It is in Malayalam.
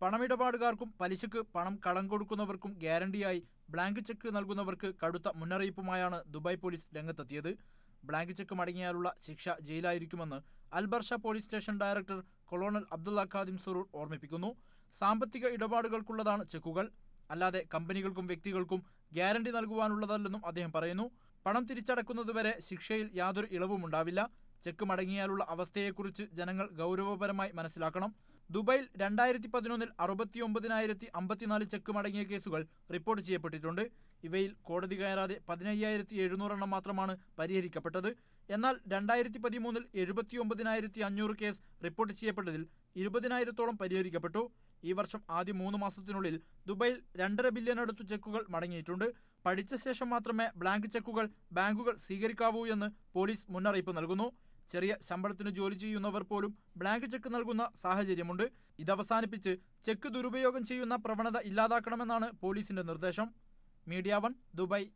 പണമിടപാടുകാർക്കും പലിശക്ക് പണം കടം കൊടുക്കുന്നവർക്കും ഗ്യാരണ്ടിയായി ബ്ലാങ്ക് ചെക്ക് നൽകുന്നവർക്ക് കടുത്ത മുന്നറിയിപ്പുമായാണ് ദുബായ് പോലീസ് രംഗത്തെത്തിയത്. ബ്ലാങ്ക് ചെക്ക് മടങ്ങിയാലുള്ള ശിക്ഷ ജയിലായിരിക്കുമെന്ന് Al Barsha police station director colonel Abdullah Khadim Surour ഓർമ്മിപ്പിക്കുന്നു. സാമ്പത്തിക ഇടപാടുകൾക്കുള്ളതാണ് ചെക്കുകൾ. അല്ലാതെ കമ്പനികൾക്കും വ്യക്തികൾക്കും ഗ്യാരണ്ടി നൽകുവാനുള്ളതല്ലെന്നും അദ്ദേഹം പറയുന്നു. പണം തിരിച്ചടക്കുന്നതുവരെ ശിക്ഷയിൽ യാതൊരു ഇളവുമുണ്ടാവില്ല. ചെക്ക് മടങ്ങിയാലുള്ള അവസ്ഥയെക്കുറിച്ച് ജനങ്ങൾ ഗൗരവപരമായി മനസ്സിലാക്കണം. ദുബായിൽ രണ്ടായിരത്തി പതിനൊന്നിൽ അറുപത്തിയൊമ്പതിനായിരത്തി അമ്പത്തിനാല് ചെക്ക് മടങ്ങിയ കേസുകൾ റിപ്പോർട്ട് ചെയ്യപ്പെട്ടിട്ടുണ്ട്. ഇവയിൽ കോടതി കയറാതെ പതിനയ്യായിരത്തി എഴുന്നൂറെണ്ണം മാത്രമാണ് പരിഹരിക്കപ്പെട്ടത്. എന്നാൽ രണ്ടായിരത്തി പതിമൂന്നിൽ എഴുപത്തിയൊമ്പതിനായിരത്തി അഞ്ഞൂറ് കേസ് റിപ്പോർട്ട് ചെയ്യപ്പെട്ടതിൽ ഇരുപതിനായിരത്തോളം പരിഹരിക്കപ്പെട്ടു. ഈ വർഷം ആദ്യ മൂന്ന് മാസത്തിനുള്ളിൽ ദുബൈയിൽ രണ്ടര ബില്യൺ അടുത്തു ചെക്കുകൾ മടങ്ങിയിട്ടുണ്ട്. പഠിച്ച ശേഷം മാത്രമേ ബ്ലാങ്ക് ചെക്കുകൾ ബാങ്കുകൾ സ്വീകരിക്കാവൂ എന്ന് പോലീസ് മുന്നറിയിപ്പ് നൽകുന്നു. ചെറിയ ശമ്പളത്തിന് ജോലി ചെയ്യുന്നവർ പോലും ബ്ലാങ്ക് ചെക്ക് നൽകുന്ന സാഹചര്യമുണ്ട്. ഇതവസാനിപ്പിച്ച് ചെക്ക് ദുരുപയോഗം ചെയ്യുന്ന പ്രവണത ഇല്ലാതാക്കണമെന്നാണ് പോലീസിന്റെ നിർദ്ദേശം. Media one Dubai.